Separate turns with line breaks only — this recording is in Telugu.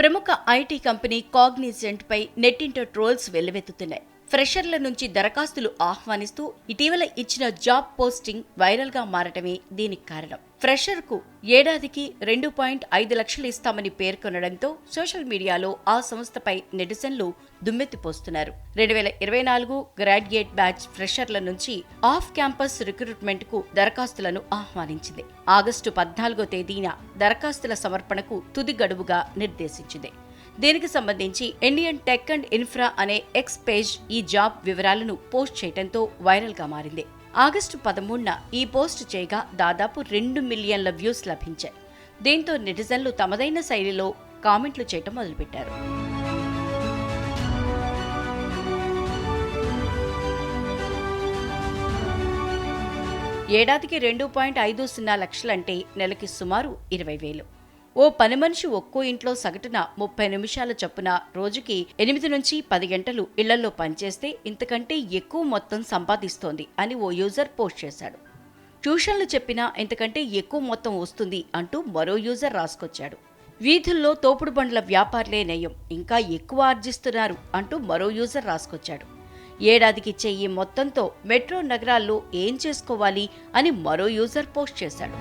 ప్రముఖ ఐటీ కంపెనీ కాగ్నిజెంట్ పై నెట్టింట ట్రోల్స్ వెల్లువెత్తుతున్నాయి. ఫ్రెషర్ల నుంచి దరఖాస్తులు ఆహ్వానిస్తూ ఇటీవల ఇచ్చిన జాబ్ పోస్టింగ్ వైరల్గా మారటమే దీనికి కారణం. ఫ్రెషర్కు ఏడాదికి రెండు పాయింట్ ఐదు లక్షలు ఇస్తామని పేర్కొనడంతో సోషల్ మీడియాలో ఆ సంస్థపై నెటిజన్లు దుమ్మెత్తిపోస్తున్నారు. రెండు వేల ఇరవై నాలుగు గ్రాడ్యుయేట్ బ్యాచ్ ఫ్రెషర్ల నుంచి ఆఫ్ క్యాంపస్ రిక్రూట్మెంట్కు దరఖాస్తులను ఆహ్వానించింది. ఆగస్టు పద్నాలుగో తేదీన దరఖాస్తుల సమర్పణకు తుది గడువుగా నిర్దేశించింది. దీనికి సంబంధించి ఇండియన్ టెక్ అండ్ ఇన్ఫ్రా అనే ఎక్స్ పేజ్ ఈ జాబ్ వివరాలను పోస్ట్ చేయడంతో వైరల్గా మారింది. ఆగస్టు పదమూడున ఈ పోస్ట్ చేయగా దాదాపు రెండు మిలియన్ల వ్యూస్ లభించాయి. దీంతో నెటిజన్లు తమదైన శైలిలో కామెంట్లు చేయటం మొదలుపెట్టారు. ఏడాదికి రెండు పాయింట్ ఐదు సున్నా లక్షలంటే నెలకి సుమారు ఇరవై వేలు. ఓ పని మనిషి ఒక్కో ఇంట్లో సగటున ముప్పై నిమిషాల చొప్పున రోజుకి ఎనిమిది నుంచి పది గంటలు ఇళ్ళలో పనిచేస్తే ఇంతకంటే ఎక్కువ మొత్తం సంపాదిస్తోంది అని ఓ యూజర్ పోస్ట్ చేశాడు. ట్యూషన్లు చెప్పినా ఇంతకంటే ఎక్కువ మొత్తం వస్తుంది అంటూ మరో యూజర్ రాసుకొచ్చాడు. వీధుల్లో తోపుడు బండ్ల వ్యాపారులే నయం ఇంకా ఎక్కువ ఆర్జిస్తున్నారు అంటూ మరో యూజర్ రాసుకొచ్చాడు. ఏడాదికిచ్చే ఈ మొత్తంతో మెట్రో నగరాల్లో ఏం చేసుకోవాలి అని మరో యూజర్ పోస్ట్ చేశాడు.